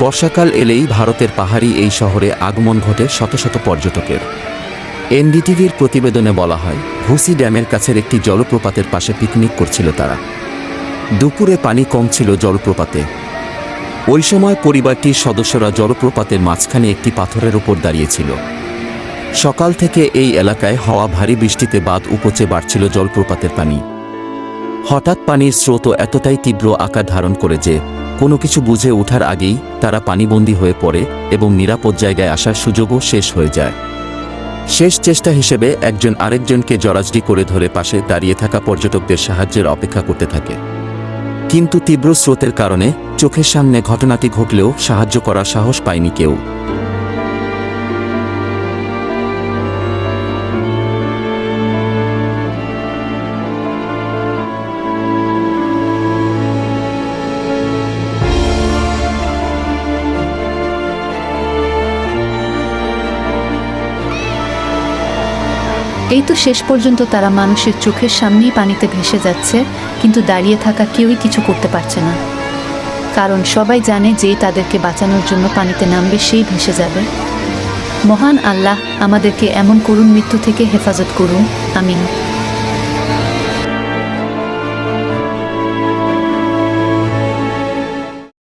বর্ষাকাল এলেই ভারতের পাহাড়ি এই শহরে আগমন ঘটে শত শত পর্যটকের। এনডিটিভির প্রতিবেদনে বলা হয়, ভুসি ড্যামের কাছের একটি জলপ্রপাতের পাশে পিকনিক করছিল তারা। দুপুরে পানি কম ছিল জলপ্রপাতে। ওই সময় পরিবারটির সদস্যরা জলপ্রপাতের মাঝখানে একটি পাথরের ওপর দাঁড়িয়েছিল। সকাল থেকে এই এলাকায় হওয়া ভারী বৃষ্টিতে বাদ উপচে বাড়ছিল জলপ্রপাতের পানি। হঠাৎ পানির স্রোত এতটাই তীব্র আকার ধারণ করে যে, কোনো কিছু বুঝে ওঠার আগেই তারা পানিবন্দী হয়ে পড়ে এবং নিরাপদ জায়গায় আসার সুযোগও শেষ হয়ে যায়। শেষ চেষ্টা হিসেবে একজন আরেকজনকে জরাজডি করে ধরে পাশে দাঁড়িয়ে থাকা পর্যটকদের সাহায্যের অপেক্ষা করতে থাকে। কিন্তু তীব্র স্রোতের কারণে চোখের সামনে ঘটনাটি ঘটলেও সাহায্য করার সাহস পায়নি কেউ। এই তো শেষ পর্যন্ত তারা মানুষের চোখের সামনেই পানিতে ভেসে যাচ্ছে, কিন্তু দাঁড়িয়ে থাকা কেউই কিছু করতে পারছে না। কারণ সবাই জানে যে তাদেরকে বাঁচানোর জন্য পানিতে নামবে সেই ভেসে যাবে। মহান আল্লাহ, আমাদেরকে এমন করুণ মৃত্যু থেকে হেফাজত করুন। আমিন।